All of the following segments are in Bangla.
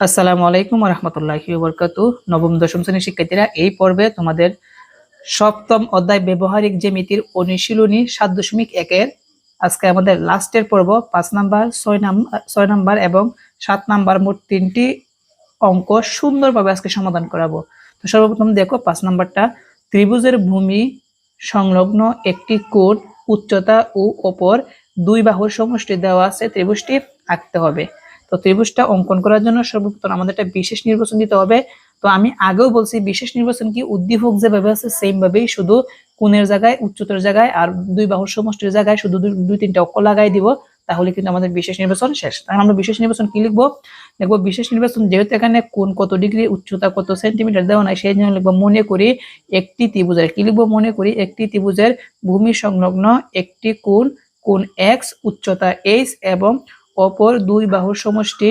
আসসালামু আলাইকুম রহমতুল্লাহি বরকাত নবম, দশম শ্রেণির শিক্ষার্থীরা, এই পর্বে তোমাদের সপ্তম অধ্যায় ব্যবহারিক জ্যামিতির অনুশীলনী সাত দশমিক একের আজকে আমাদের লাস্টের পর্ব, পাঁচ নাম্বার, ছয় নাম্বার ছয় নাম্বার এবং সাত নাম্বার মোট তিনটি অঙ্ক সুন্দরভাবে আজকে সমাধান করাবো। তো সর্বপ্রথম দেখো, পাঁচ নাম্বারটা, ত্রিভুজের ভূমি সংলগ্ন একটি কোণ উচ্চতা ও ওপর দুই বাহুর সমষ্টি দেওয়া আছে, ত্রিভুজটি আঁকতে হবে। তো ত্রিভুজটা অঙ্কন করার জন্য সর্বপ্রথম আমাদের একটা বিশেষ নির্বাচন দিতে হবে। তো আমি আগেও বলছি বিশেষ নির্বাচন কি উদ্দীপক যেভাবে আছে সেম ভাবেই শুধু কোণের জায়গায়, উচ্চতার জায়গায় আর দুই বাহুর সমষ্টির জায়গায় শুধু দুই- তিনটা অক্ষ লাগাই দিব, তাহলে কিন্তু আমাদের বিশেষ নির্বাচন শেষ। তাহলে আমরা বিশেষ নির্বাচন কি লিখব? দেখব বিশেষ নির্বাচন যেহেতু এখানে কোন কত ডিগ্রি, উচ্চতা কত সেন্টিমিটার দেওয়া নাই, সেই জন্য লিখব মনে করি একটি ত্রিভুজের। কি লিখব মনে করি? একটি ত্রিভুজের ভূমি সংলগ্ন একটি কোণ কোণ এক্স উচ্চতা এইচ এবং অপর দুই বাহুর সমষ্টি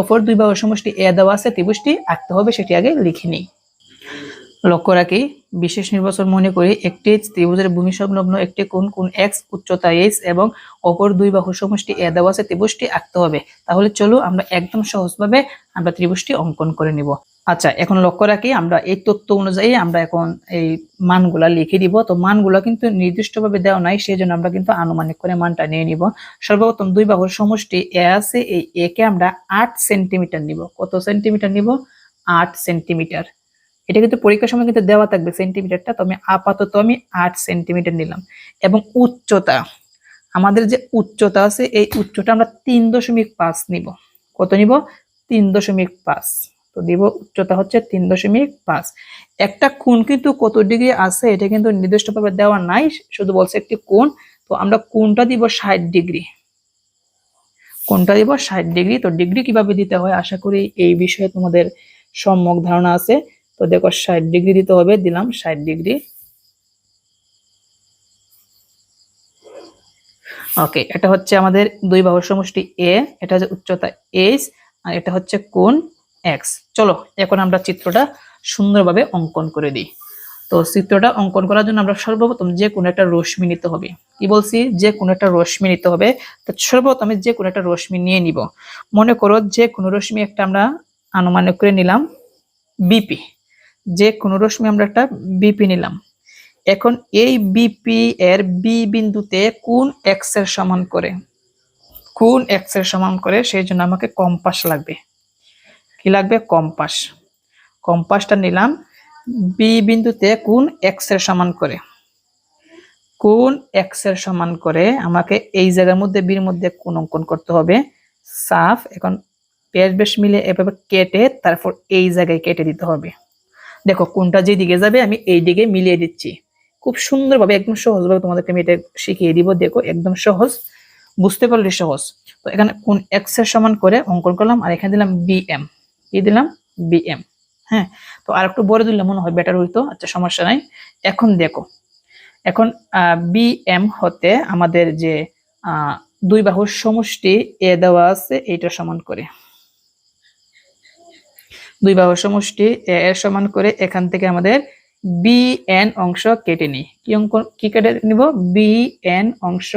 অপর দুই বাহুর সমষ্টি এ দেওয়া আছে, ত্রিভুজটি আঁকতে হবে, সেটি আগে লিখে নিই। লক্ষ্য রাখি, বিশেষ নির্বাচন মনে করি, একটি ত্রিভুজের ভূমি সংলগ্ন একটি কোন কোন এক্স উচ্চতা এইচ এবং অপর দুই বাহু সমষ্টি এ দেওয়া আছে, ত্রিভুজটি আঁকতে হবে। তাহলে চলো আমরা একদম সহজভাবে আমরা ত্রিভুজটি অঙ্কন করে নিব। আচ্ছা এখন লক্ষ্য রাখি, আমরা এই তথ্য অনুযায়ী আমরা এখন এই মানগুলা লিখে দিব। তো মানগুলা কিন্তু নির্দিষ্টভাবে দেওয়া নাই সেই জন্য আমরা কিন্তু আনুমানিক করে মানটা নিয়ে নিব। সর্বপ্রথম দুই বাহুর সমষ্টি এ আছে, এই এ কে আমরা আট সেন্টিমিটার নিব। কত সেন্টিমিটার নিব? আট সেন্টিমিটার। এটা কিন্তু পরীক্ষার সময় কিন্তু দেওয়া থাকবে সেন্টিমিটারটা, তো আমি আপাতত আমি আট সেন্টিমিটার নিলাম। এবং উচ্চতা, আমাদের যে উচ্চতা আছে, এই উচ্চতা আমরা তিন দশমিক পাঁচ নিব। কত নিব? তিন দশমিক পাঁচ। তো দিব উচ্চতা হচ্ছে তিন দশমিক পাঁচ। একটা কোণ কিন্তু কত ডিগ্রি আছে, এটা কিন্তু নির্দিষ্টভাবে দেওয়া নাই, শুধু বলছে একটি কোণ। তো আমরা কোণটা দিব ষাট ডিগ্রি। কোণটা দিব ষাট ডিগ্রি, তো ডিগ্রি কীভাবে দিতে হয়? আশা করি এই বিষয়ে তোমাদের সম্যক ধারণা আছে। তো দেখো ষাট ডিগ্রি দিতে হবে, দিলাম ষাট ডিগ্রি। ওকে, এটা হচ্ছে আমাদের দুই বাহুর সমষ্টি এ এটা হচ্ছে উচ্চতা এইচ আর এটা হচ্ছে কোণ। এক্স চলো, এখন আমরা চিত্রটা সুন্দরভাবে অঙ্কন করে দিই। তো চিত্রটা অঙ্কন করার জন্য আমরা সর্বপ্রথম যে কোনো একটা রশ্মি নিতে হবে। কি বলছি? যে কোনো একটা রশ্মি নিতে হবে। তো সর্বপ্রথম যে কোনো একটা রশ্মি নিয়ে নিব। মনে করো যে কোনো রশ্মি একটা আমরা আনুমানিক করে নিলাম বিপি যে কোনো রশ্মি আমরা একটা বিপি নিলাম। এখন এই বিপি এর বি বিন্দুতে কোন এক্সের সমান করে? কোন এক্সের সমান করে? সেই জন্য আমাকে কম্পাস লাগবে। লাগবে? কম্পাস। কম্পাসটা নিলাম। বি বিন্দুতে কোন এক্সের সমান করে। কোন এক্সের সমান করে আমাকে এই জায়গার মধ্যে বির মধ্যে কোন অঙ্কন করতে হবে। সাফ, এখন পেশ বেশ মিলে এভাবে কেটে তারপর এই জায়গায় কেটে দিতে হবে। দেখো কোনটা যে দিকে যাবে আমি এই দিকে মিলিয়ে দিচ্ছি। খুব সুন্দরভাবে, একদম সহজভাবে তোমাদেরকে আমি এটা শিখিয়ে দিব। দেখো, একদম সহজ। বুঝতে পারলে সহজ। তো এখানে কোন এক্সের সমান করে অঙ্কন করলাম, আর এখানে দিলাম বিএম কি দিলাম? বিএম হ্যাঁ তো আর একটু বলে দিলে মনে হয় বেটার হইতো আচ্ছা সমস্যা নাই। এখন দেখো, এখন বিএম হতে আমাদের যে দুই বাহুর সমষ্টি এ দেওয়া আছে, এইটা সমান করে। দুই বাহুর সমষ্টি এ এর সমান করে এখান থেকে আমাদের বি এন অংশ কেটে নিই। কি অঙ্ক, কি কেটে নিব? বি এন অংশ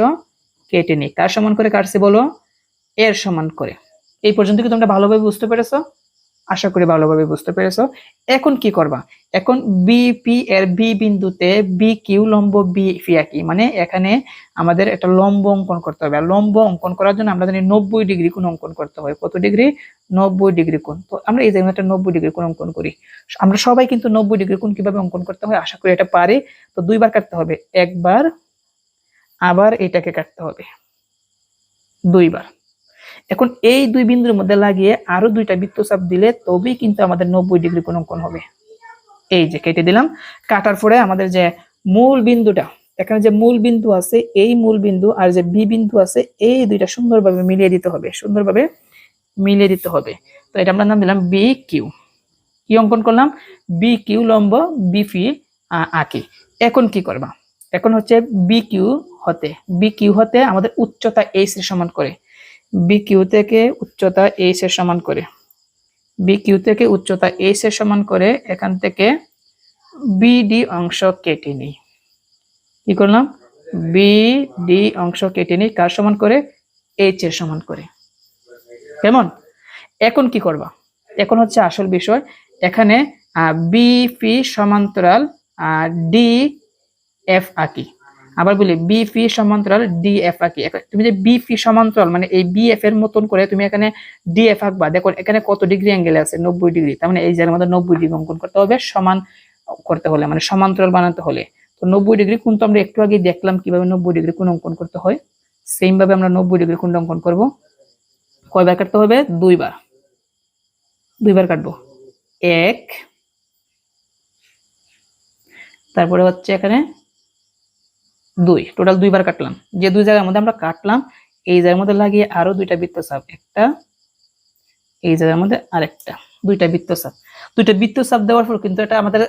কেটে নিই। কার সমান করে কাটছে বলো? এর সমান করে। এই পর্যন্ত কি তোমরা ভালোভাবে বুঝতে পেরেছ? আশা করি ভালোভাবে বুঝতে পেরেছ। এখন কি করবা? এখন বিপি এর বি বিন্দুতে বি কিউ লম্ব বি ফি একই। মানে এখানে আমাদের একটা লম্ব অঙ্কন করতে হবে। আর লম্ব অঙ্কন করার জন্য আমরা জানি নব্বই ডিগ্রি কোণ অঙ্কন করতে হয়। কত ডিগ্রি? নব্বই ডিগ্রি কোণ। তো আমরা এই জায়গায় একটা নব্বই ডিগ্রি কোণ অঙ্কন করি। আমরা সবাই কিন্তু নব্বই ডিগ্রি কোণ কীভাবে অঙ্কন করতে হয় আশা করি এটা পারে। তো দুইবার কাটতে হবে। একবার, আবার এটাকে কাটতে হবে। দুইবার। এখন এই দুই বিন্দুর মধ্যে লাগিয়ে আরও দুইটা বৃত্তচাপ দিলে তবেই কিন্তু আমাদের নব্বই ডিগ্রি কোন অঙ্কন হবে। এই যে কেটে দিলাম। কাটার পরে আমাদের যে মূল বিন্দুটা, এখানে যে মূল বিন্দু আছে, এই মূল বিন্দু আর যে বি বিন্দু আছে, এই দুইটা সুন্দরভাবে মিলিয়ে দিতে হবে, সুন্দরভাবে মিলিয়ে দিতে হবে। তো এটা আমরা নাম দিলাম বি কিউ। কি অঙ্কন করলাম? বি কিউ লম্ব বিফি আঁকি। এখন কি করবা? এখন হচ্ছে বি কিউ হতে, বি কিউ হতে আমাদের উচ্চতা এইচ সমান করে। বি কিউ থেকে উচ্চতা এইচ এর সমান করে। বি কিউ থেকে উচ্চতা এইচ এর সমান করে এখান থেকে বিডি অংশ কেটে নিই। কি করলাম? বি ডি অংশ কেটে নিই, কার সমান করে? এইচ এর সমান করে। কেমন? এখন কি করবা? এখন হচ্ছে আসল বিষয়। এখানে বিপি সমান্তরাল ডি এফ আঁকি আবার বলি বিপি সমান্তরাল ডি এফ আঁকি। তুমি যে বিপি সমান্তরাল মানে এই বি এফ এর মতন করে তুমি এখানে ডি এফ আঁকবা, দেখো এখানে কত ডিগ্রি অ্যাঙ্গেল আছে? নব্বই ডিগ্রি তার মানে এই জায়গার মধ্যে নব্বই ডিগ্রি অঙ্কন করতে হবে, সমান করতে হলে মানে সমান্তরাল বানাতে হলে। তো নব্বই ডিগ্রি কোন তো আমরা একটু আগে দেখলাম কীভাবে নব্বই ডিগ্রি কোন অঙ্কন করতে হয়? সেম ভাবে আমরা নব্বই ডিগ্রি কোন অঙ্কন করব? কয়বার কাটতে হবে? দুইবার। দুইবার কাটবো। এক। তারপরে হচ্ছে এখানে দুই টোটাল দুইবার কাটলাম। যে দুই জায়গার মধ্যে আমরা কাটলাম, এই জায়গার মধ্যে লাগিয়ে আরও দুইটা বৃত্তচাপ, একটা, এই জায়গার মধ্যে আরেকটা, দুইটা বৃত্তচাপ। দুইটা বৃত্তচাপ দেওয়ার পর কিন্তু এটা আমাদের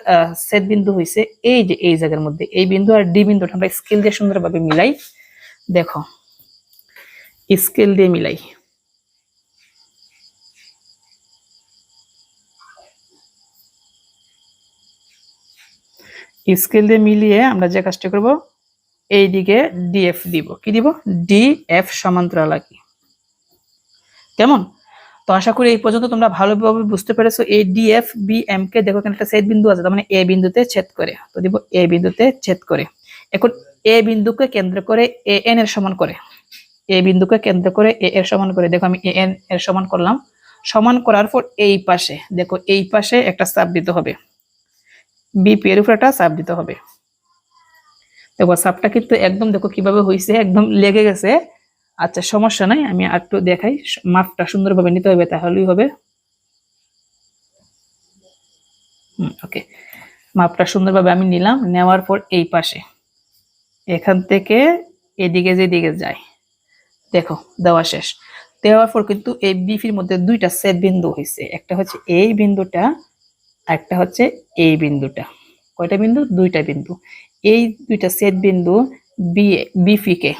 সেট বিন্দু হয়েছে এই যে এই জায়গার মধ্যে। এই বিন্দু আর ডি বিন্দুটা আমরা স্কেল দিয়ে সুন্দরভাবে মিলাই, দেখো স্কেল দিয়ে মিলাই। স্কেল দিয়ে মিলিয়ে আমরা যে কাজটা করব এইদিকে ডিএফ দিব। কি দিব? ডিএফ সমান্তরাল কেমন? তো আশা করি এই পর্যন্ত তোমরা ভালোভাবে বুঝতে পেরেছ। এই ডিএফ বি এম কে দেখো এখানে একটা ছেদ বিন্দু আছে, তার মানে এ বিন্দুতে ছেদ করে। তো দিব এ বিন্দুতে ছেদ করে। এখন এ বিন্দুকে কেন্দ্র করে এ এন এর সমান করে। এ বিন্দুকে কেন্দ্র করে এ এর সমান করে। দেখো আমি এ এন এর সমান করলাম। সমান করার পর এই পাশে, দেখো এই পাশে একটা চাপ দিতে হবে। বিপি এর উপর একটা চাপ দিতে হবে। দেখো চাপটা কিন্তু একদম দেখো কীভাবে হয়েছে একদম লেগে গেছে। আচ্ছা সমস্যা নাই, আমি আর একটু দেখাই। মাপটা সুন্দরভাবে নিতে হবে, তাহলেই হবে। ওকে মাপটা সুন্দরভাবে আমি নিলাম, নেওয়ার পর এই পাশে। এখান থেকে এদিকে যেদিকে যায়। দেখো, দেওয়া শেষ। দেওয়ার পর কিন্তু এই বিফির মধ্যে দুইটা সেট বিন্দু হয়েছে একটা হচ্ছে এই বিন্দুটা একটা হচ্ছে এই বিন্দুটা। কয়টা বিন্দু? দুইটা বিন্দু। এই দুইটা সেট বিন্দু বি বিফিকে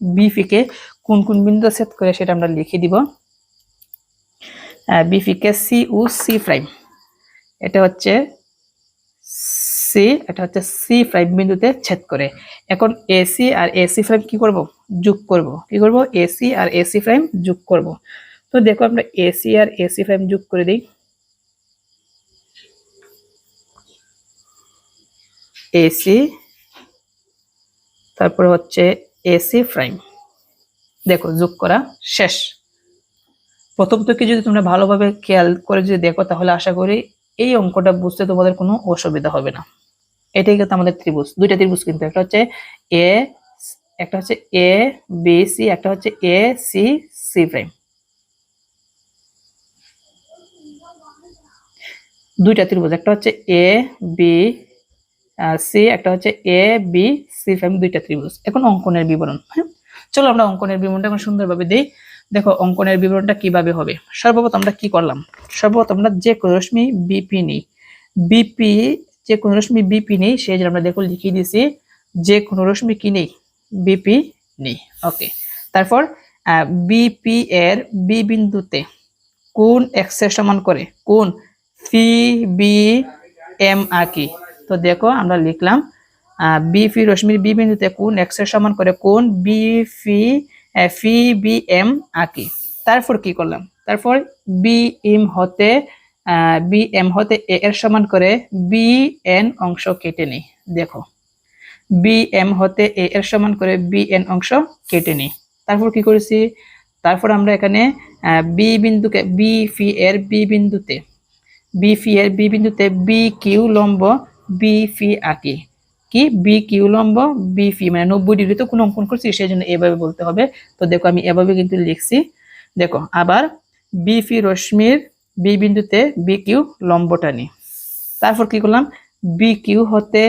বিফিকে কোন কোন বিন্দু সেট করে সেটা আমরা লিখে দিব। বিফিকে সি ও সি প্রাইম এটা হচ্ছে সি এটা হচ্ছে সি প্রাইম বিন্দুতে ছেদ করে। এখন এসি আর এসি প্রাইম কি করব? যোগ করব। কি করব? এসি আর এসি প্রাইম যোগ করব। তো দেখো আমরা এসি আর এসি প্রাইম যোগ করে দিই। এসি তারপর হচ্ছে এসি প্রাইম দেখো যোগ করা শেষ। প্রথম থেকে যদি তোমরা ভালোভাবে খেয়াল করে যদি দেখো, তাহলে আশা করি এই অঙ্কটা বুঝতে তোমাদের কোনো অসুবিধা হবে না। এটাই কিন্তু আমাদের ত্রিভুজ। দুইটা ত্রিভুজ কিন্তু, একটা হচ্ছে এ একটা হচ্ছে এ বি সি একটা হচ্ছে এ সি সি প্রাইম দুইটা ত্রিভুজ, একটা হচ্ছে এ বি সি, একটা হচ্ছে এ বি সি প্রাইম দুইটা ত্রিভুজ। এখন অঙ্কনের বিবরণ হ্যাঁ? চলো আমরা অঙ্কনের বিবরণটা এখন সুন্দরভাবে দিই। দেখো, অঙ্কনের বিবরণটা কীভাবে হবে? সর্বপ্রথম আমরা কি করলাম? সর্বপ্রথম আমরা যে কোনো রশ্মি বিপি নিই। বিপি যে কোনো রশ্মি বিপি নেই, সেই জন্য আমরা দেখো লিখিয়ে দিয়েছি, যে কোনো রশ্মি কি নেই? বিপি নেই। ওকে তারপর বিপি এর বি বিন্দুতে কোন এক্সের সমান করে? কোন? ফি বি এম আঁকি তো দেখো আমরা লিখলাম বি ফি রশ্মির বি বিন্দুতে কোন এক্সের সমান করে কোন বি ফি বি এম আঁকি। তারপর কি করলাম? তারপর বি এম হতে বি এম হতে এ এর সমান করে বি এন অংশ কেটে নিই। দেখো বি এম হতে এ এর সমান করে বি এন অংশ কেটে নিই। তারপর কি করেছি? তারপর আমরা এখানে বি বিন্দুকে বি ফি এর বি বিন্দুতে বি ফি এর বি বিন্দুতে বি কিউ লম্ব বি ফি আঁকি কি? বি কিউ লম্ব বি ফি মানে নব্বই ডিগ্রিতে কোন অঙ্কন করছি, সেই জন্য এভাবে বলতে হবে। তো দেখো আমি এভাবে কিন্তু লিখছি। দেখো, আবার বি ফি রশ্মির বি বিন্দুতে বি কিউ লম্বটা নিই তারপর কি করলাম? বি কিউ হতে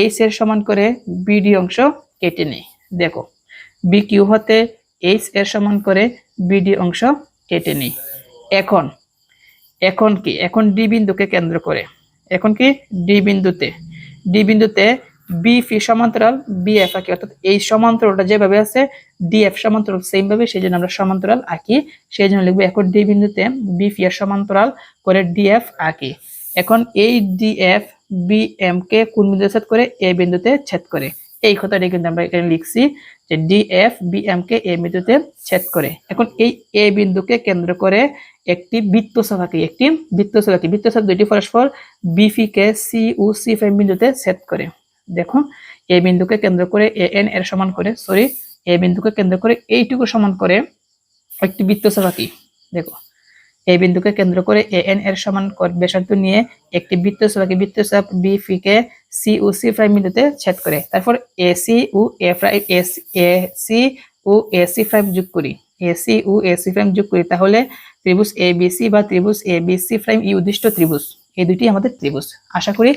এইচ এর সমান করে বিডি অংশ কেটে নেই। দেখো বি কিউ হতে এইচ এর সমান করে বিডি অংশ কেটে নেই। এখন এখন কি? এখন ডি বিন্দুকে কেন্দ্র করে। এখন কি? ডি বিন্দুতে। ডি বিন্দুতে বি ফি সমান্তরাল বি এফ আঁকি। অর্থাৎ এই সমান্তরালটা যেভাবে আছে ডি এফ সমান্তরাল সেম ভাবে সেই জন্য আমরা সমান্তরাল আঁকি। সেই জন্য লিখব এখন ডি বিন্দুতে বি ফি এর সমান্তরাল করে ডি এফ আঁকি। এখন এই ডি এফ বি এম কে কোন বিন্দুতে ছেদ করে? এ বিন্দুতে ছেদ করে। এই কথাটা কিন্তু আমরা এখানে লিখছি যে ডি এফ বি এম কে এ বিন্দুতে ছেদ করে। এখন এই এ বিন্দুকে কেন্দ্র করে একটি বৃত্তচাপ একটি বৃত্তচাপ আঁকি বৃত্তচাপ দুইটি পরস্পর বিফি কে সি ও সি ফাইভ বিন্দুতে ছেদ করে। দেখো এ বিন্দুকে কেন্দ্র করে এ এন এর সমান করে সরি এ বিন্দুকে কেন্দ্র করে এইটুকু সমান করে একটি বৃত্তচাপ আঁকি দেখো এই বিন্দুকে কেন্দ্র করে এ এন এর সমান ব্যাসার্ধ নিয়ে একটি বৃত্তচাপ আঁকি বৃত্তচাপ বি ফি কে সি ও সি প্রাইম বিন্দুতে ছেদ করে। তারপর এ সি ও এ প্রাইম সি ও সি প্রাইম যোগ করি। এ সি ও সি প্রাইম যোগ করি তাহলে ত্রিভুজ এ বি সি বা ত্রিভুজ এ বি সি প্রাইম ই উদ্দিষ্ট ত্রিভুজ, এই দুটি আমাদের ত্রিভুজ। আশা করি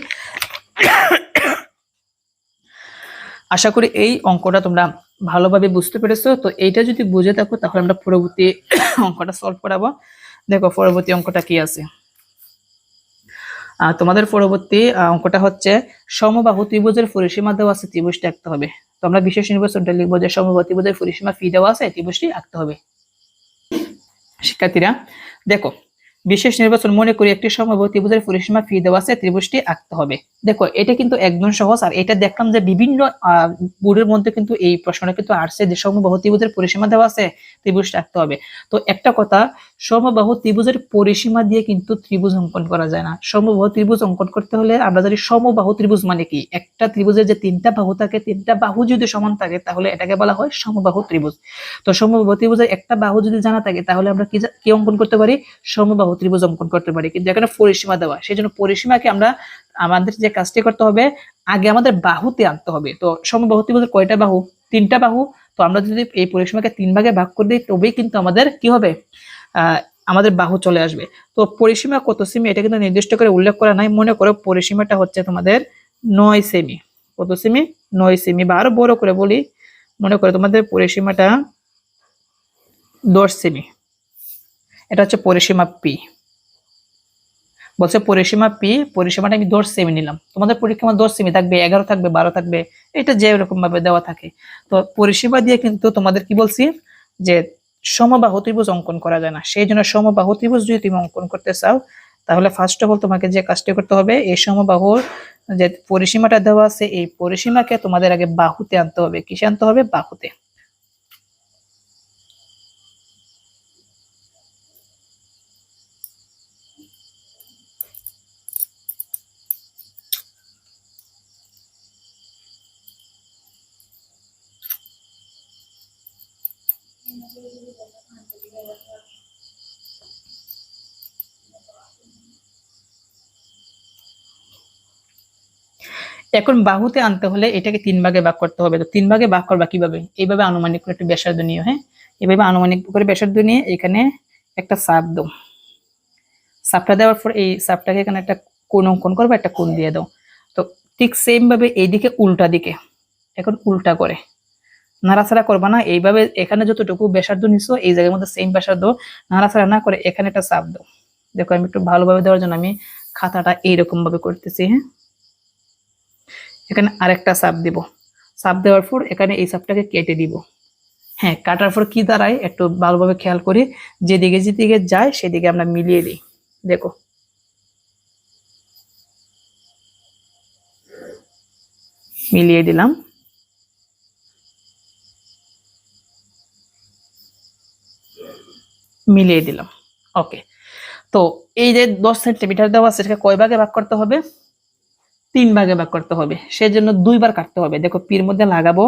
আশা করি এই অঙ্কটা তোমরা ভালোভাবে বুঝতে পেরেছ। তো এইটা যদি বুঝে থাকো তাহলে আমরা পরবর্তী অঙ্কটা সলভ করাবো। দেখো, পরবর্তী অঙ্কটা কি আছে? তোমাদের পরবর্তী অঙ্কটা হচ্ছে সমবাহু ত্রিভুজের পরিসীমা দেওয়া আছে, ত্রিভুজটি আঁকতে হবে। তো আমরা বিশেষ নির্বাচনটা লিখব যে সমবাহু ত্রিভুজের পরিসীমা ফি দেওয়া আছে, ত্রিভুজটি আঁকতে হবে। শিক্ষার্থীরা, দেখো, বিশেষ নির্বাচন মনে করি একটি সমবাহু ত্রিভুজের পরিসীমা ফি দেওয়া আছে, ত্রিভুজটি আঁকতে হবে। দেখো, এটা কিন্তু একদম সহজ, আর এটা দেখলাম যে বিভিন্ন বোর্ডের মধ্যে কিন্তু এই প্রশ্নটা কিন্তু আসছে যে সমবাহু ত্রিভুজের পরিসীমা দেওয়া আছে, ত্রিভুজটি আঁকতে হবে। তো একটা কথা সমবাহু ত্রিভুজের পরিসীমা দিয়ে কিন্তু ত্রিভুজ অঙ্কন করা যায় না। সমবাহু ত্রিভুজ অঙ্কন করতে হলে আমরা জানি সমবাহু ত্রিভুজ মানে কি? একটা ত্রিভুজের যে তিনটা বাহু থাকে, তিনটা বাহু যদি সমান থাকে, তাহলে এটাকে বলা হয় সমবাহু ত্রিভুজ। তো সমবাহু ত্রিভুজের একটা বাহু যদি জানা থাকে, তাহলে আমরা কি কি অঙ্কন করতে পারি? সমবাহু ত্রিভুজ অঙ্কন করতে পারি। কিন্তু এখানে পরিসীমা দেওয়া সেই জন্য পরিসীমাকে আমরা আমাদের যে কাজটি করতে হবে, আগে আমাদের বাহুতে আনতে হবে। তো সমবাহু ত্রিভুজের কয়টা বাহু? তিনটা বাহু। তো আমরা যদি এই পরিসীমাকে তিন ভাগে ভাগ করে দিই, তবেই কিন্তু আমাদের কি হবে? আমাদের বাহু চলে আসবে। তো পরিসীমা কত সেমি? এটা কিন্তু নির্দিষ্ট করে উল্লেখ করা নাই। মনে করো পরিসীমাটা হচ্ছে তোমাদের নয় সেমি। কত সেমি? নয় সেমি। বা আরও বড় করে বলি, মনে করো তোমাদের পরিসীমাটা দশ সেমি। এটা হচ্ছে পরিসীমা পি। বলছে পরিসীমা পি, পরিসীমাটা আমি দশ সেমি নিলাম। তোমাদের পরীক্ষা দশ সেমি থাকবে, এগারো থাকবে, বারো থাকবে, এটা যে এরকম ভাবে দেওয়া থাকে। তো পরিসীমা দিয়ে কিন্তু তোমাদের কি বলছি? যে সমবাহু ত্রিভুজ অঙ্কন করা যায় না। সেই জন্য সমবাহ ত্রিভুজ যদি তুমি অঙ্কন করতে চাও, তাহলে ফার্স্ট অফ অল তোমাকে যে কাজটি করতে হবে, এই সমবাহুর যে পরিসীমাটা দেওয়া আছে, এই পরিসীমাকে তোমাদের আগে বাহুতে আনতে হবে। কিসে আনতে হবে? বাহুতে। এখন বাহুতে আনতে হলে এটাকে তিন ভাগে ভাগ করতে হবে। তো তিন ভাগে ভাগ করবা কীভাবে? এইভাবে আনুমানিক করে একটু ব্যাসার্ধ নিয়ে হ্যাঁ? এইভাবে আনুমানিক করে ব্যাসার্ধ নিয়ে এখানে একটা সাপ দাও। সাপটা দেওয়ার পর এই সাপটাকে এখানে একটা কোন অঙ্কন করবে, একটা কোন দিয়ে দাও। তো ঠিক সেম ভাবে এইদিকে উল্টা দিকে, এখন উল্টা করে। নাড়াচাড়া করবা না, এইভাবে এখানে যতটুকু ব্যাসার্ধ নিছো, এই জায়গার মধ্যে সেম ব্যাসার্ধ নাড়াচাড়া না করে এখানে একটা চাপ দাও। দেখো আমি একটু ভালোভাবে দেওয়ার জন্য আমি খাতাটা এইরকম ভাবে করতেছি হ্যাঁ? এখানে আরেকটা চাপ দিব। চাপ দেওয়ার পর এখানে এই চাপটাকে কেটে দিব। হ্যাঁ কাটার পর কি দাঁড়ায় একটু ভালোভাবে খেয়াল করি। যেদিকে যেদিকে যায় সেদিকে আমরা মিলিয়ে দিই। দেখো। মিলিয়ে দিলাম। মিলিয়ে দিলাম। ওকে। তো এই যে দশ সেন্টিমিটার দেওয়া সেটাকে কয় ভাগে ভাগ করতে হবে? তিন ভাগে ভাগ করতে হবে। সেজন্য দুইবার কাটতে হবে। দেখো, পির মধ্যে লাগাবো,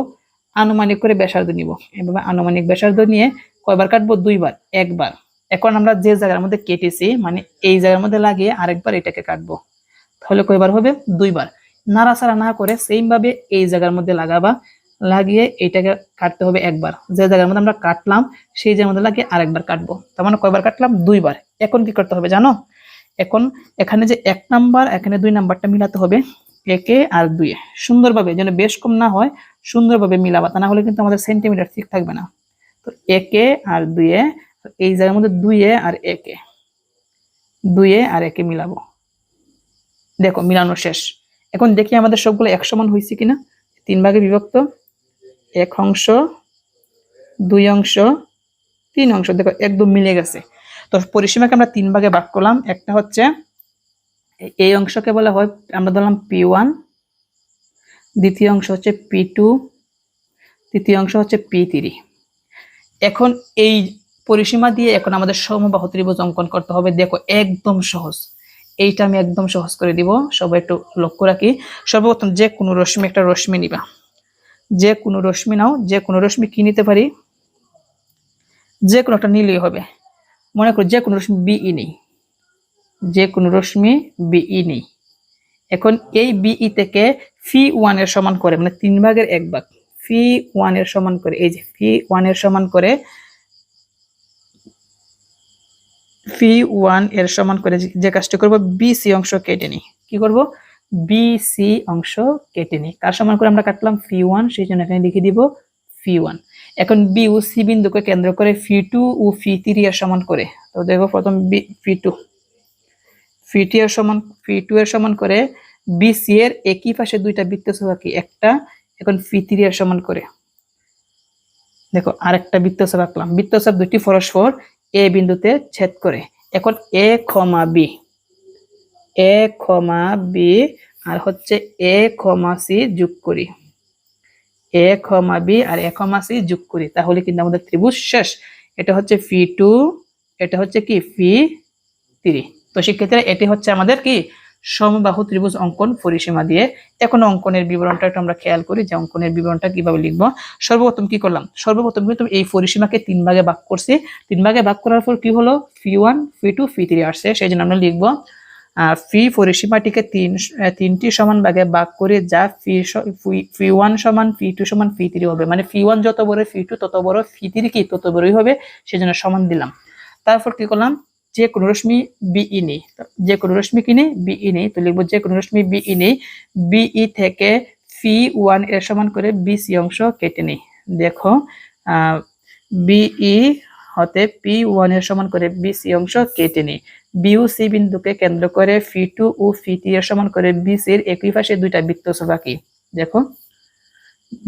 আনুমানিক করে ব্যাসার্ধ নিব। এভাবে আনুমানিক ব্যাসার্ধ নিয়ে কয়বার কাটবো? দুইবার, একবার। এখন আমরা যে জায়গার মধ্যে কেটেছি মানে এই জায়গার মধ্যে লাগিয়ে আরেকবার এটাকে কাটবো। তাহলে কয়বার হবে? দুইবার। নাড়াচাড়া না করে ভাবে এই জায়গার মধ্যে লাগাবা। লাগিয়ে এটাকে কাটতে হবে একবার। যে জায়গার মধ্যে আমরা কাটলাম, সেই জায়গার মধ্যে লাগিয়ে আরেকবার কাটবো। তার মানে কয়বার কাটলাম? দুইবার। এখন কি করতে হবে জানো? এখন এখানে যে এক নাম্বার, এখানে দুই নাম্বারটা মিলাতে হবে একে আর দুইয়ে সুন্দরভাবে যেন বেশ কম না হয়, সুন্দরভাবে মিলাবা, তা না হলে কিন্তু আমাদের সেন্টিমিটার ঠিক থাকবে না। তো একে আর দুইয়ে এই জায়গার মধ্যে দুইয়ে আর একে। দুইয়ে আর একে মিলাবো। দেখো, মিলানো শেষ। এখন দেখি আমাদের সবগুলো এক সমান হয়েছে কিনা। তিন ভাগে বিভক্ত, এক অংশ, দুই অংশ, তিন অংশ। দেখো, একদম মিলে গেছে। তো পরিসীমাকে আমরা তিন ভাগে ভাগ করলাম। একটা হচ্ছে এই অংশকে বলা হয়, আমরা ধরলাম পি ওয়ান। দ্বিতীয় অংশ হচ্ছে পি টু। তৃতীয় অংশ হচ্ছে পি থ্রি। এখন এই পরিসীমা দিয়ে এখন আমাদের সমবাহু ত্রিভুজ অঙ্কন করতে হবে। দেখো, একদম সহজ। এইটা আমি একদম সহজ করে দিব। সবাই একটু লক্ষ্য রাখি। সর্বপ্রথম যে কোনো রশ্মি, একটা রশ্মি নিবা। যে কোনো রশ্মি নাও, যে কোনো রশ্মি কি নিতে পারি? যে কোনো একটা নিলেই হবে। মনে করো যে কোনো রশ্মি বিই নেই। যে কোনো রশ্মি বিই নেই। এখন এই বিই থেকে ফি ওয়ানের সমান করে মানে তিন ভাগের এক ভাগ ফি ওয়ানের সমান করে, এই যে ফি ওয়ানের সমান করে ফি ওয়ানের সমান করে যে- কাজটি করব বিসি অংশ কেটে নিই। কি করব? বিসি অংশ কেটে নিই। কার সমান করে আমরা কাটলাম? ফি ওয়ান সেই জন্য এখানে লিখে দিব ফি ওয়ান এখন বি ও সি বিন্দুকে কেন্দ্র করে ফি টু ও ফি থ্রি এর সমান করে। তো দেখো প্রথম B P two P two এর সমান ফি টু এর সমান করে বি সি এর একই পাশে দুইটা বৃত্ত কি একটা, এখন ফি থ্রি এর সমান করে। দেখো আরেকটা বৃত্তচাপ আঁকলাম। বৃত্তচাপ দুটি পরস্পর এ বিন্দুতে ছেদ করে। এখন এ ক্ষমা বি এ ক্ষমা বি আর হচ্ছে এ ক্ষমা সি যোগ করি। এ ক্ষমা বি আর এ ক্ষমা সি যোগ করি। তাহলে কিন্তু আমাদের ত্রিভুজ শেষ। এটা হচ্ছে ফি টু, এটা হচ্ছে কি? ফি থ্রি তো সেক্ষেত্রে এটি হচ্ছে আমাদের কি? সমবাহু ত্রিভুজ অঙ্কন পরিসীমা দিয়ে। এখন অঙ্কনের বিবরণটা একটু আমরা খেয়াল করি যে অঙ্কনের বিবরণটা কীভাবে লিখব। সর্বপ্রথম কি করলাম? সর্বপ্রথম কিন্তু এই পরিসীমাকে তিন ভাগে ভাগ করছি। তিন ভাগে ভাগ করার পর কি হলো? P one, P two, P three আসছে। সেই জন্য আমরা লিখব ফি পরিসীমাটিকে তিন তিনটি সমান ভাগে ভাগ করে যা ফি ফি- ওয়ান সমান ফি টু সমান ফি থ্রি হবে। মানে ফি ওয়ান যত বড় ফি টু তত বড় ফি থ্রি কি, তত বড়ই হবে সেই জন্য সমান দিলাম। তারপর কি করলাম? যে কোনো রশ্মি বিই নেই। যে কোনো রশ্মি কি নেই? বিই নেই। তো লিখব যে কোনো রশ্মি বিই নেই বিই থেকে ফি ওয়ানের সমান করে বিসি অংশ কেটে নেই। দেখো বিই হতে পি ওয়ানের সমান করে বিসি অংশ কেটে নেই। বিউ সি বিন্দুকে কেন্দ্র করে ফি টু ও ফি টি এর সমান করে বিসি এর একই পাশে দুইটা বৃত্ত বাকি। দেখো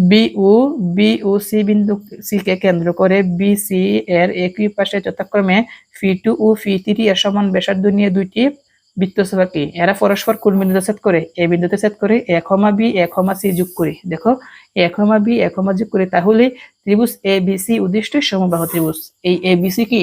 বিউ বিউ সি বিন্দু সি কে কেন্দ্র করে বিসি এর একই পাশে যথাক্রমে ফি টু ও ফি থ্রি এর সমান ব্যাসার্ধ নিয়ে দুইটি বৃত্ত বাকি এরা পরস্পর কোন বিন্দুতে সেট করে? এ বিন্দুতে সেট করে এ ক্ষমা বি এ ক্ষমা সি যোগ করি। দেখো এ ক্ষমা বি এ ক্ষমা যোগ করি, তাহলে ত্রিভুজ এ বি সি উদ্দিষ্ট সমবাহু ত্রিভুজ। এই এ বি সি কি?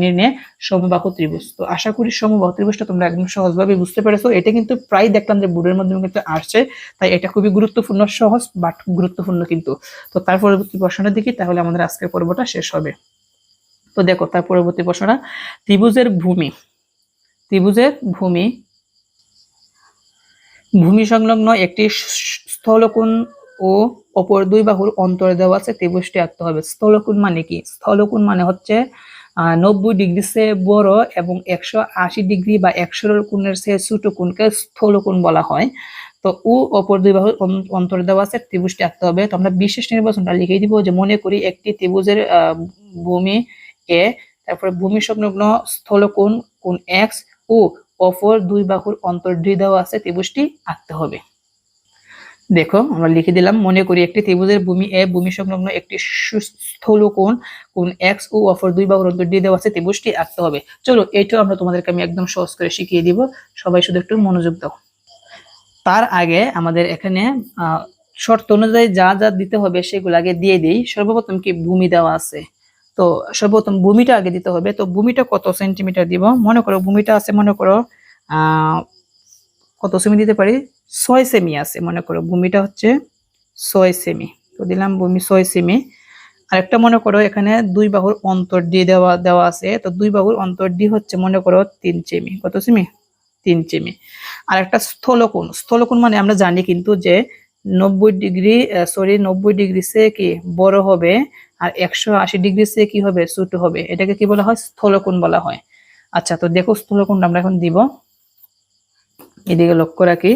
নির্ণয়ে সমবাহু ত্রিভুজ। তো আশা করি সমবাহু ত্রিভুজটা তোমরা একদম সহজভাবে বুঝতে পেরেছ। এটা কিন্তু প্রায় দেখলাম যে বোর্ডের মাধ্যমে কিন্তু আসছে, তাই এটা খুবই গুরুত্বপূর্ণ, সহজ বাট গুরুত্বপূর্ণ কিন্তু। তো তার পরবর্তী প্রশ্নটা দেখি, তাহলে আমাদের আজকের পর্বটা শেষ হবে। তো দেখো, তার পরবর্তী প্রশ্নটা, ত্রিভুজের ভূমি। ত্রিভুজের ভূমি। ভূমি সংলগ্ন একটি স্থলকোণ ও অপর দুই বাহুর অন্তরে দেওয়া আছে ত্রিভুজটি আঁকতে হবে। স্থলকোণ মানে কি? স্থলকোণ মানে হচ্ছে নব্বই ডিগ্রি সে বড় এবং একশো আশি ডিগ্রি বা একশো কোণের সে ছোট কোণকে স্থলকোণ বলা হয়। তো ও অপর দুই বাহুর অন- অন্তরে দেওয়া আছে ত্রিভুজটি আঁকতে হবে। তো আমরা বিশেষ নির্বাচনটা লিখে দিব যে মনে করি একটি ত্রিভুজের ভূমি এ, তারপরে ভূমি সংলগ্ন স্থলকোণ, কোণ এক্স ও অপর দুই বাহুর অন্তর ডি দেওয়া আছে, ত্রিভুজটি আঁকতে হবে। দেখো, আমরা লিখে দিলাম, মনে করি একটি ত্রিভুজের ভূমি এ ভূমি সংলগ্ন একটি সু- স্থলকোণ কোণ এক্স ও অপর দুই বাহুর অন্তর ডি দেওয়া আছে, ত্রিভুজটি আঁকতে হবে। চলো, এটাও আমরা তোমাদেরকে আমি একদম সহজ করে শিখিয়ে দিব। সবাই শুধু একটু মনোযোগ দাও। তার আগে আমাদের এখানে শর্ত অনুযায়ী যা যা দিতে হবে সেগুলো আগে দিয়ে দিই। সর্বপ্রথম কি ভূমি দেওয়া আছে? তো সর্বপ্রথম ভূমিটা আগে দিতে হবে। তো ভূমিটা কত সেন্টিমিটার দিব? মনে করো ভূমিটা আছে, মনে করো কত সেমি দিতে পারি? ছয় সেমি আছে, মনে করো। ভূমিটা হচ্ছে ছয় সেমি। তো দিলাম ভূমি ছয় সেমি। আরেকটা মনে করো, এখানে দুই বাহুর অন্তর দিয়ে দেওয়া দেওয়া আছে। তো দুই বাহুর অন্তর ডি হচ্ছে মনে করো তিন সেমি। কত সেমি? তিন সেমি। আর একটা স্থলকোণ। স্থলকোণ মানে আমরা জানি কিন্তু যে নব্বই ডিগ্রি সরি নব্বই ডিগ্রি সে কি বড় হবে? আর একশো আশি ডিগ্রি সে কি হবে? ছোট হবে। এটাকে কি বলা হয়? স্থলকোণ বলা হয়। আচ্ছা তো দেখো স্থলকোণটা আমরা এখন দিব। এদিকে লক্ষ্য রাখি।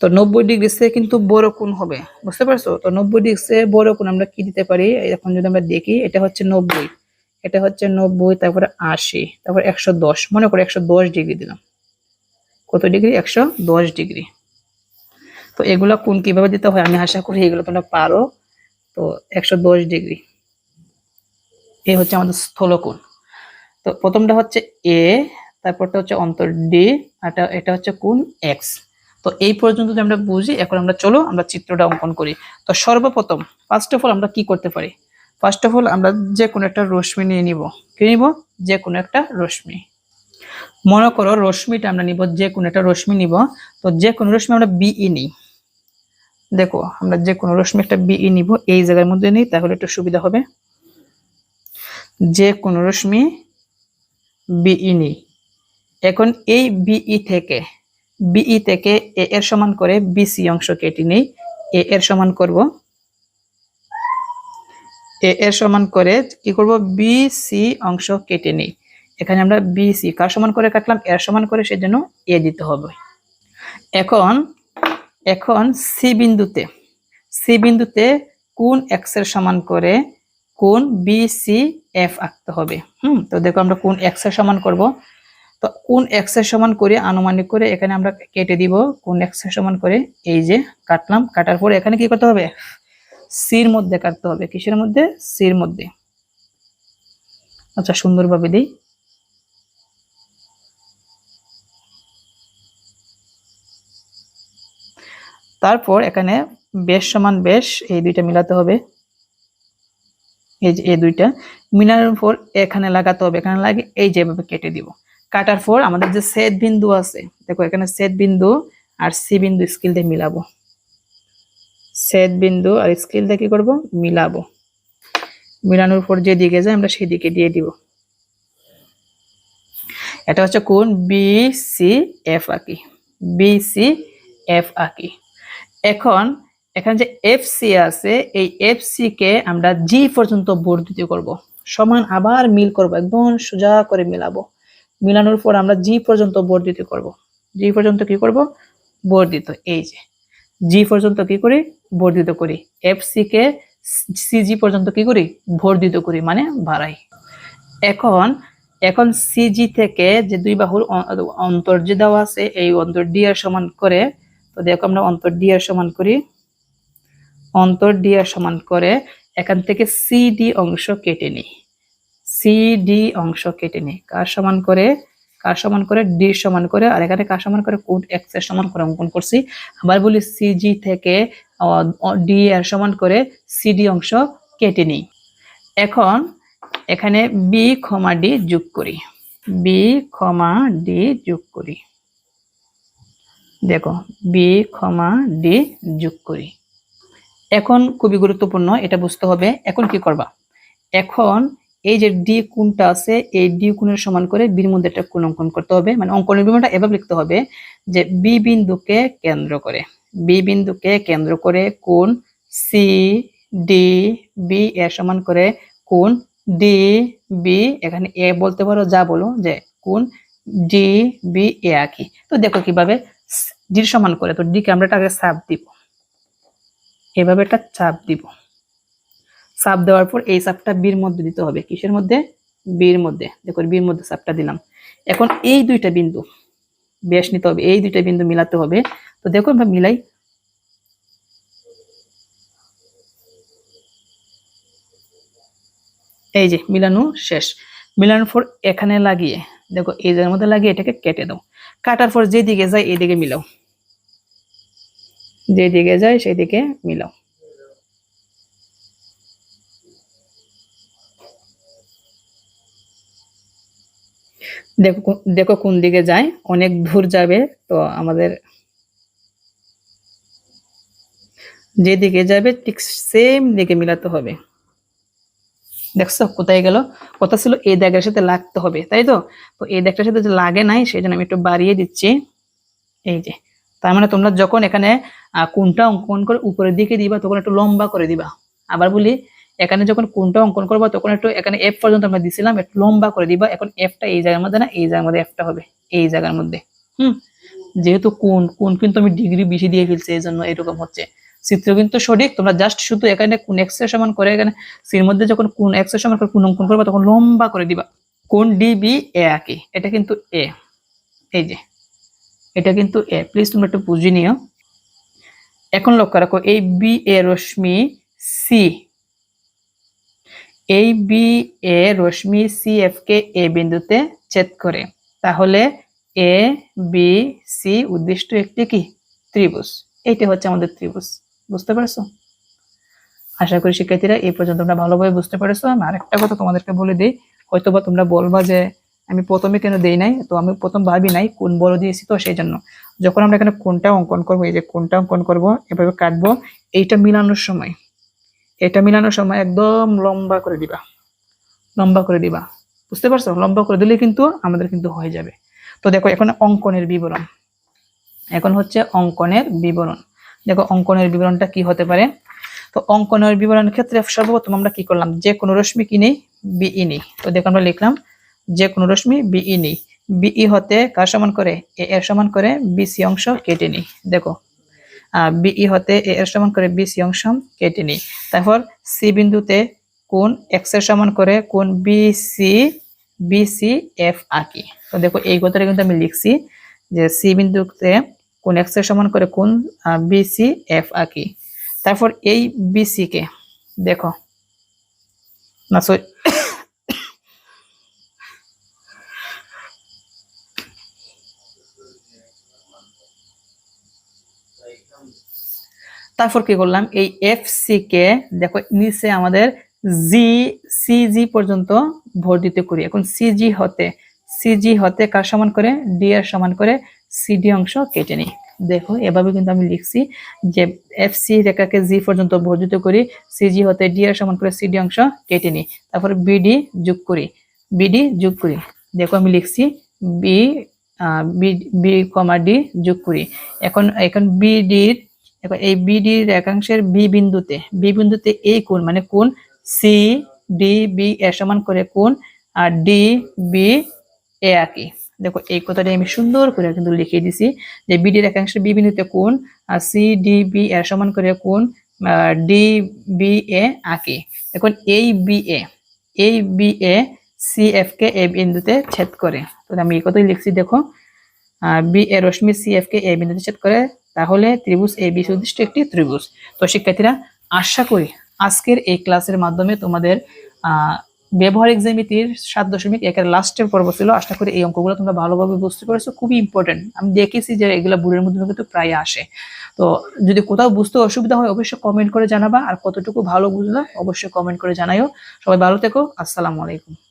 তো নব্বই ডিগ্রি সে কিন্তু বড় কোণ হবে। বুঝতে পারছ? তো নব্বই ডিগ্রি সে বড় কোণ আমরা কি দিতে পারি? এখন যদি আমরা দেখি, এটা হচ্ছে নব্বই। এটা হচ্ছে নব্বই, তারপরে আশি, তারপর একশো দশ। মনে করো একশো দশ ডিগ্রি দিলাম। কত ডিগ্রি? একশো দশ ডিগ্রি। তো এগুলো কোন কীভাবে দিতে হয়? আমি আশা করি এগুলো তোমরা পারো। তো একশো দশ ডিগ্রি। এ হচ্ছে আমাদের স্থলকোণ। তো প্রথমটা হচ্ছে এ, তারপরটা হচ্ছে অন্তর ডি, আর এটা- হচ্ছে কোণ এক্স। তো এই পর্যন্ত যদি আমরা বুঝি, এখন আমরা চলো আমরা চিত্রটা অঙ্কন করি। তো সর্বপ্রথম ফার্স্ট অফ অল আমরা কি করতে পারি? ফার্স্ট অফ অল আমরা যে কোনো একটা রশ্মি নিয়ে নিব। কি নিব? যে কোনো একটা রশ্মি। মনে করো রশ্মিটা আমরা নিব, যে কোনো একটা রশ্মি নিব। তো যে কোনো রশ্মি আমরা বিই নিই। দেখো, আমরা যে কোনো রশ্মি একটা বিই নিব, এই জায়গার মধ্যে নিই, তাহলে একটু সুবিধা হবে। যে কোনো রশ্মি বিই নিই। এখন এই বিই থেকে বিই থেকে এ এর সমান করে বিসি অংশ কেটে নেই। এ এর সমান করব। এ এর সমান করে কি করব? বিসি অংশ কেটে নেই। এখানে আমরা বিসি কার সমান করে কাটলাম? এর সমান করে, সেজন্য এ দিতে হবে। এখন এখন সি বিন্দুতে। সি বিন্দুতে কোন এক্সের সমান করে কোন বি সি এফ আঁকতে হবে। হুম, তো দেখো আমরা কোন এক্সের সমান করব। তো কোন এক্সের সমান করে আনুমানিক করে এখানে আমরা কেটে দিব। কোন এক্সের সমান করে এই যে কাটলাম, কাটার পরে এখানে কি করতে হবে? সির মধ্যে কাটতে হবে। কিসের মধ্যে? সির মধ্যে। আচ্ছা সুন্দরভাবে দিই। তারপর এখানে বেশ সমান বেশ এই দুইটা মিলাতে হবে। এই যে, এই দুইটা মিলানোর পর এখানে লাগাতে হবে। এখানে লাগে এই যেভাবে কেটে দিব। কাটার পর আমাদের যে সেট বিন্দু আছে, দেখো এখানে সেট বিন্দু আর সি বিন্দু স্কিল দিয়ে মিলাবো। সেট বিন্দু আর স্কিল দিয়ে কি করব? মিলাবো। মিলানোর পর যে দিকে যায় আমরা সেই দিকে দিয়ে দিব। এটা হচ্ছে কোন বি সি এফ আঁকি। বি সি এফ আঁকি। এখন, এখানে যে এফ সি আছে, এই এফ কে আমরা জি পর্যন্ত বর্ধিত করব। সমান আবার মিল করব, একদম সোজা করে মিলাবো। মিলানোর পর আমরা জি পর্যন্ত বর্ধিত করব। জি পর্যন্ত কি করব? বর্ধিত, এই যে। জি পর্যন্ত কি করি? বর্ধিত করি। এফ সি কে সিজি পর্যন্ত কি করি? বর্ধিত করি মানে বাড়াই। এখন এখন সিজি থেকে যে দুই বাহুর অন্তর যে দেওয়া আছে, এই অন্তর ডি এর সমান করে তো দেখো আমরা অন্তর ডি এর সমান করি। অন্তর ডি এর সমান করে এখান থেকে সিডি অংশ কেটে নিই। সিডি অংশ কেটে নিই। কার সমান করে? কার সমান করে? ডি সমান করে। আর এখানে কার সমান করে? কোড এক্সের সমান করে? অঙ্কন করছি। আবার বলি সিজি থেকে ডি এর সমান করে সিডি অংশ কেটে নিই। এখন এখানে বি ক্ষমা ডি যোগ করি। বি ক্ষমা ডি যোগ করি। দেখো বি ক্ষমা ডি যোগ করি। এখন খুবই গুরুত্বপূর্ণ, এটা বুঝতে হবে, এখন কি করবা? এখন এই যে ডি কোনটা আছে, এই ডি কোণের সমান করে বির মধ্যে একটা কোণ অঙ্কন করতে হবে। মানে অঙ্কনের বিমানটা এভাবে লিখতে হবে যে বি বিন্দুকে কেন্দ্র করে। বি বিন্দুকে কেন্দ্র করে কোণ সি ডি বি এর সমান করে কোণ ডি বি এখানে এ বলতে পারো, যা বলো, যে কোণ ডি বি এ আঁকি তো দেখো কীভাবে ডির সমান করে তো ডি কে আমরা এটাকে চাপ দিব। এভাবে একটা চাপ দিব। চাপ দেওয়ার পর এই চাপটা বির মধ্যে দিতে হবে। কিসের মধ্যে? বির মধ্যে। দেখো, বির মধ্যে চাপটা দিলাম। এখন এই দুইটা বিন্দু বেশ নিতে হবে। এই দুইটা বিন্দু মিলাতে হবে। তো দেখো আমরা মিলাই। এই যে, মিলানো শেষ। মিলানোর পর এখানে লাগিয়ে, দেখো, এই জায়গার মধ্যে লাগিয়ে এটাকে কেটে দাও। কাটার পর যেদিকে যায়, এদিকে মিলাও। যেদিকে যায়, সেদিকে মিলাও। দেখো দেখো কোন দিকে যায়, অনেক দূর যাবে তো আমাদের যেদিকে যাবে, ঠিক সেম দিকে মিলাতে হবে। দেখছ কোথায় গেল? কথা ছিল এই দাগের সাথে লাগতে হবে, তাই তো? তো এই দাগটার সাথে লাগে নাই, সেই জন্য আমি একটু বাড়িয়ে দিচ্ছি। এই যে, তার মানে তোমরা যখন এখানে কোনটা অঙ্কন করে উপরের দিকে দিবা, তখন একটু লম্বা করে দিবা। আবার বলি, এখানে যখন কোনটা অঙ্কন করবা, তখন একটু এখানে এফ পর্যন্ত আমরা দিছিলাম, একটু লম্বা করে দিবা। এখন এফটা এই জায়গার মধ্যে না, এই জায়গার মধ্যে এফটা হবে, এই জায়গার মধ্যে। হুম? যেহেতু কোন কোন কিন্তু আমি ডিগ্রি বেশি দিয়ে ফেলছি, এই জন্য এরকম হচ্ছে। চিত্র কিন্তু সঠিক। তোমরা জাস্ট শুধু এখানে কোন এক্সের সমান করে এখানে সির মধ্যে যখন কোন এক্সের সমান করে কোন অঙ্কন করবা তখন লম্বা করে দিবা। কোন ডি বি এ আঁকি এটা কিন্তু এ এই যে। এটা কিন্তু এ প্লিজ তোমরা একটু বুঝে নিও। এখন লক্ষ্য রাখো এই বি এ রশ্মি সি এই বি এ রশ্মি সি এফ কে এ বিন্দুতে ছেদ করে। তাহলে এ বি সি উদ্দিষ্ট একটি কি? ত্রিভুজ। এইটা হচ্ছে আমাদের ত্রিভুজ। বুঝতে পারছ? আশা করি শিক্ষার্থীরা এই পর্যন্ত তোমরা ভালোভাবে বুঝতে পেরেছ। আমি আরেকটা কথা তোমাদেরকে বলে দিই, হয়তোবা তোমরা বলবা যে আমি প্রথমে কেন দেই নাই? তো আমি প্রথম ভাবি নাই কোন বড় দিয়েছি তো সেই জন্য। যখন আমরা এখানে কোনটা অঙ্কন করব, এই যে কোনটা অঙ্কন করব, এভাবে কাটবো, এইটা মিলানোর সময় এটা মিলানোর সময় একদম লম্বা করে দিবা। লম্বা করে দিবা। বুঝতে পারছ? লম্বা করে দিলে কিন্তু আমাদের কিন্তু হয়ে যাবে। তো দেখো, এখন অঙ্কনের বিবরণ। এখন হচ্ছে অঙ্কনের বিবরণ। দেখো অঙ্কনের বিবরণটা কি হতে পারে? তো অঙ্কনের বিবরণের ক্ষেত্রে সর্বপ্রথম আমরা কি করলাম? যে কোনো রশ্মি কি নেই? বিই নেই। তো দেখো আমরা লিখলাম, যে কোনো রশ্মি বিই নেই। বিই হতে কার সমান করে? এ এর সমান করে বিসি অংশ কেটে নিই। দেখো বিই হতে এ এর সমান করে বিসি অংশ কেটে নিই। তারপর সি বিন্দুতে কোন এক্সের সমান করে? কোন বিসি বিসি এফ আঁকি তো দেখো এই কথাটা কিন্তু আমি লিখছি যে সি বিন্দুতে কোন এক্সের সমান করে কোন বিসি এফ আঁকি তারপর এই বিসি কে? দেখো। না, সরি। তারপর কি করলাম? এই এফ সি কে, দেখো, নিচে আমাদের জি সিজি পর্যন্ত ভর দিতে করি। এখন সিজি হতে সিজি হতে কার সমান করে? ডি এর সমান করে সিডি অংশ কেটে নিই। দেখো, এভাবে কিন্তু আমি লিখছি যে এফ সি রেখাকে জি পর্যন্ত বর্ধিত করি সিজি হতে ডি এর সমান করে সিডি অংশ কেটে নিই। তারপর বিডি যোগ করি বিডি যোগ করি। দেখো, আমি লিখছি বি বি কমা ডি যোগ করি। এখন এখন বিডির এখন এই বিডি রেখাংশের বি বিন্দুতে বি বিন্দুতে এই কোণ মানে কোণ সি ডি বি এর সমান করে কোণ, আর ডি বি এ আঁকি দেখো, এই কথাটা আমি সুন্দর করে কিন্তু লিখে দিছি যে বিডি রেখাংশের বি বিন্দুতে কোণ আর সি ডি বি এর সমান করে কোণ ডি বি এ আঁকি। এখন এই বি এ এই বি এ সি এফ কে এ বিন্দুতে ছেদ করে। তো আমি এই কথাই লিখছি, দেখো বি এ রশ্মি সি এফ কে এ বিন্দুতে ছেদ করে, তাহলে ত্রিভুজ এ বি সুদৃষ্ট একটি ত্রিভুজ। তো শিক্ষার্থীরা, আশা করি আজকের এই ক্লাসের মাধ্যমে তোমাদের ব্যবহারিক জ্যামিতির সাত দশমিক একের লাস্টের পর্ব ছিল। আশা করি এই অঙ্কগুলো তোমরা ভালোভাবে বুঝতে পেরেছ। খুবই ইম্পর্টেন্ট আমি দেখেছি যে এগুলো বুড়ের মধ্যে কিন্তু প্রায় আসে। তো যদি কোথাও বুঝতে অসুবিধা হয়, অবশ্যই কমেন্ট করে জানাবা। আর কতটুকু ভালো বুঝলা, অবশ্যই কমেন্ট করে জানাইও। সবাই ভালো থেকো। আসসালামু আলাইকুম।